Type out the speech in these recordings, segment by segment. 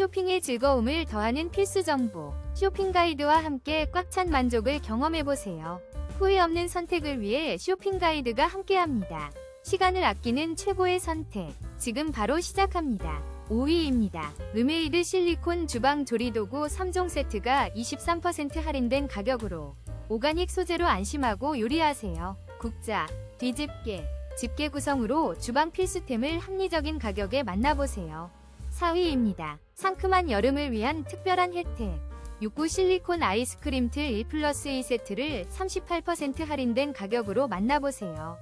쇼핑의 즐거움을 더하는 필수 정보. 쇼핑 가이드와 함께 꽉 찬 만족을 경험해보세요. 후회 없는 선택을 위해 쇼핑 가이드가 함께합니다. 시간을 아끼는 최고의 선택. 지금 바로 시작합니다. 5위입니다. 르메이드 실리콘 주방 조리도구 3종 세트가 23% 할인된 가격으로 오가닉 소재로 안심하고 요리하세요. 국자, 뒤집개, 집게 구성으로 주방 필수템을 합리적인 가격에 만나보세요. 4위입니다. 상큼한 여름을 위한 특별한 혜택. 69 실리콘 아이스크림 틀 1 플러스 2 세트를 38% 할인된 가격으로 만나보세요.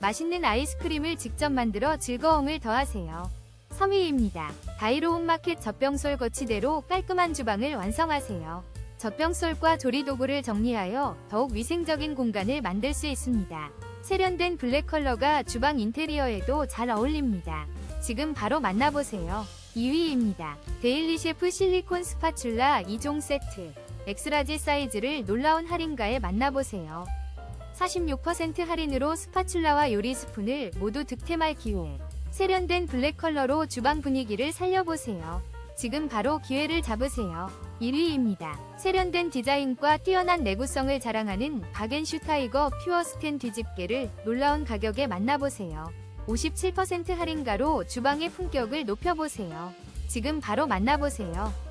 맛있는 아이스크림을 직접 만들어 즐거움을 더하세요. 3위입니다. 다이로운 마켓 젖병솔 거치대로 깔끔한 주방을 완성하세요. 젖병솔과 조리도구를 정리하여 더욱 위생적인 공간을 만들 수 있습니다. 세련된 블랙 컬러가 주방 인테리어에도 잘 어울립니다. 지금 바로 만나보세요. 2위입니다. 데일리 셰프 실리콘 스파츌라 2종 세트. 엑스라지 사이즈를 놀라운 할인가에 만나보세요. 46% 할인으로 스파츌라와 요리 스푼을 모두 득템할 기회. 세련된 블랙 컬러로 주방 분위기를 살려보세요. 지금 바로 기회를 잡으세요. 1위입니다. 세련된 디자인과 뛰어난 내구성을 자랑하는 바겐슈 타이거 퓨어 스텐 뒤집개를 놀라운 가격에 만나보세요. 57% 할인가로 주방의 품격을 높여보세요. 지금 바로 만나보세요.